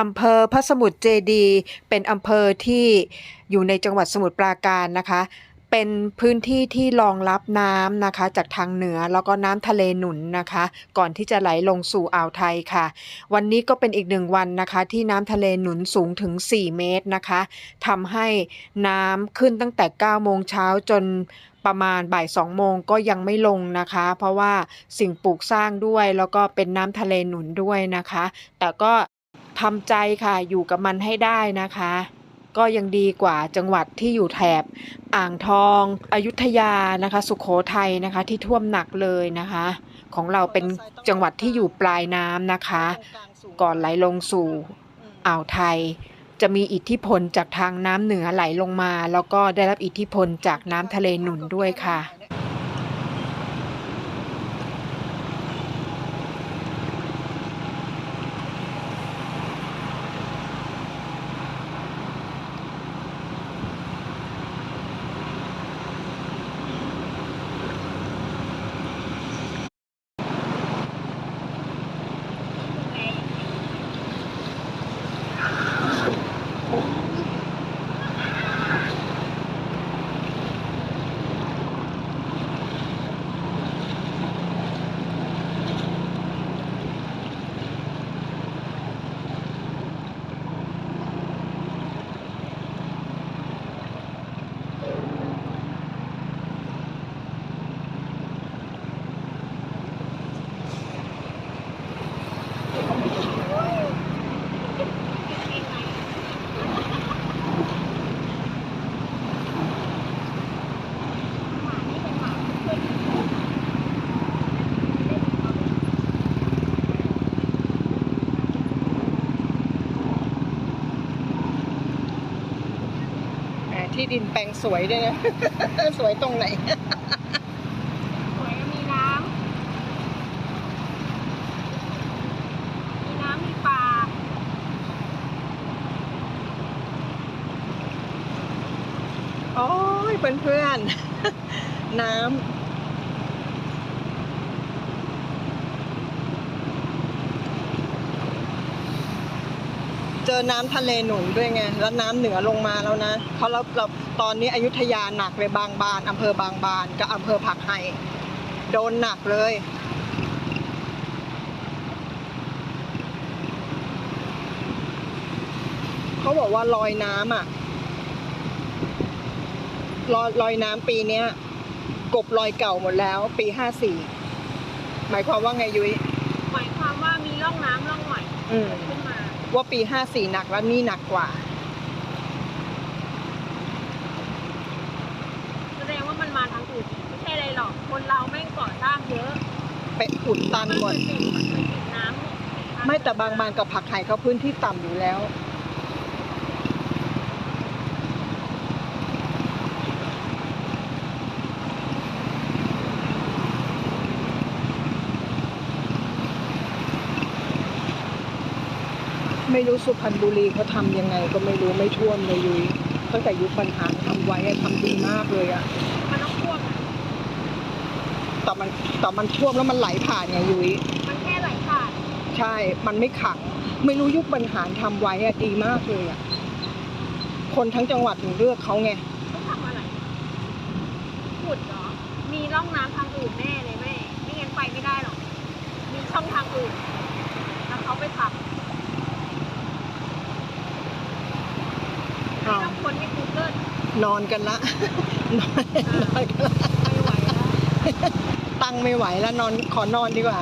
อำเภอพระสมุทรเจดี เป็นอำเภอที่อยู่ในจังหวัดสมุทรปราการนะคะ เป็นพื้นที่ที่รองรับน้ำนะคะ จากทางเหนือแล้วก็น้ำทะเลหนุนนะคะ ก่อนที่จะไหลลงสู่อ่าวไทยค่ะ วันนี้ก็เป็นอีกหนึ่งวันนะคะ ที่น้ำทะเลหนุนสูงถึง 4 เมตรนะคะทำให้น้ำขึ้นตั้งแต่ 9 โมงเช้าจนประมาณบ่าย2โมงก็ยังไม่ลงนะคะ เพราะว่าสิ่งปลูกสร้างด้วยแล้วก็เป็นน้ำทะเลหนุนด้วยนะคะ แต่ก็ ทำใจค่ะอยู่กับมันให้ได้นะคะ ก็ยังดีกว่าจังหวัดที่อยู่แถบอ่างทองอยุธยานะคะ สุขโขทัยนะคะที่ท่วมหนักเลยนะคะ ของเราเป็นจังหวัดที่อยู่ปลายน้ำนะคะ ก่อนไหลลงสู่อ่าวไทยจะมีอิทธิพลจากทางน้ำเหนือไหลลงมา แล้วก็ได้รับอิทธิพลจากน้ำทะเลหนุนด้วยค่ะ ที่ดินแปลงสวยด้วยนะ สวยตรงไหน สวยมีน้ำ มีน้ำมีปลาโอ้ยเพื่อนๆ น้ำ จอน้ำทะเลหนุนด้วยไงแล้วน้ำเหนือลงมาแล้วนะเขาเราเราตอนนี้อยุธยาหนักเลยบางบานอำเภอบางบานกับอำเภอผักไห่โดนหนักเลย เขาบอกว่าลอยน้ำอะลอยลอยน้ำปีเนี้ย กบลอยเก่าหมดแล้ว ปีห้าสี่หมายความว่าไงยุ้ยหมายความว่ามีร่องน้ำร่องใหม่อืมเกิดขึ้นมา ว่าปีห้าสี่หนักแล้วนี่หนักกว่า แสดงว่ามันมาทางอื่นไม่ใช่อะไรหรอก คนเราแม่งก่อสร้างเยอะเป็ดขุดตันหมด มันติดมันติดน้ำเนี่ยไม่แต่บางบานกับผักไห่เขาพื้นที่ต่ำอยู่แล้ว ไม่รู้สุพรรณบุรีเขาทำยังไงก็ไม่รู้ไม่ท่วมเลยยุ้ยตั้งแต่ยุคปัญหาทำไว้อะทำดีมากเลยอะมันต้องท่วมอะแต่มันแต่มันท่วมแล้วมันไหลผ่านไงยุ้ยมันแค่ไหลผ่านใช่ มันไม่ขัง ไม่รู้ยุคบรรหารทำไว้อะดีมากเลยอะคนทั้งจังหวัดถึงเลือกเขาไงต้องทำอะไรขุดเหรอมีร่องน้ำทางอื่นแน่เลยแม่ ไม่งั้นไปไม่ได้หรอก มีช่องทางอื่นแล้วเขาไปทำไม่ต้องคนที่กูเกิล น อนกันละนอนนอนกันละไม่ไหวล้วตั้งไม่ไหวแล้วนอนขอนอนดีกว่า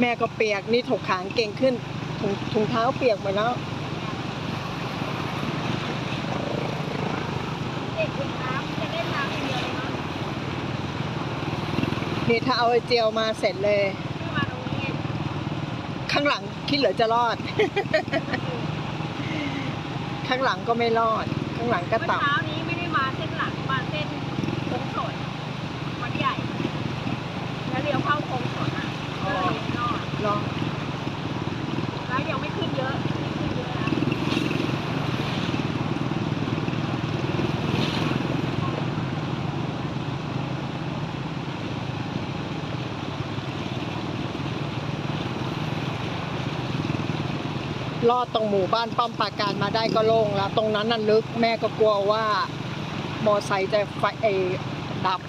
แม่ก็เปียกนี่ถกขางเก่งขึ้นถุงถุงเท้าเปียกหมดแล้วนี่ถ้าเอาไอเจียวมาเสร็จเลย ข้างหลังคิดเหลือจะรอด ข้างหลังก็ไม่รอด ข้างหลังก็ต่ำ เช้านี้ไม่ได้มาเส้นหลังมาเส้นโค้งสดวัดใหญ่ แล้วเลี้ยวเข้าโค้งสดอะก็เลยนอด รอด แล้วยังไม่ขึ้นเยอะไม่ขึ้นเยอะนะ ลอดตรงหมู่บ้านป้อมปราการมาได้ก็โล่งแล้ว ตรงนั้นนั่นลึกแม่ก็กลัวว่ามอไซค์จะไฟเอดับ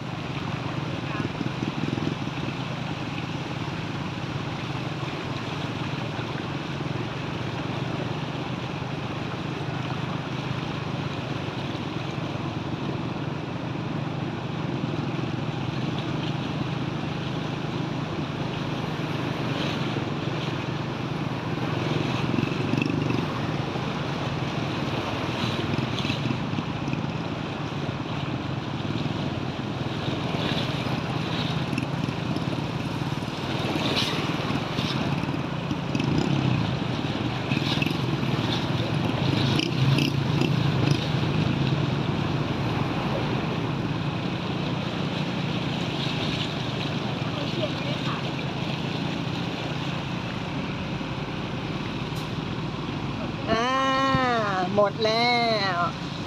หมดแล้ว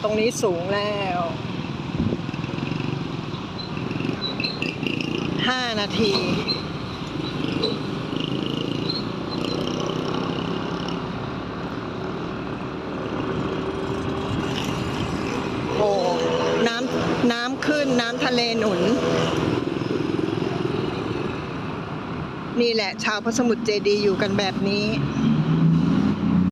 ตรงนี้สูงแล้วห้านาที โอ้น้ำน้ำขึ้นน้ำทะเลหนุน นี่แหละชาวพระสมุทรเจดีย์อยู่กันแบบนี้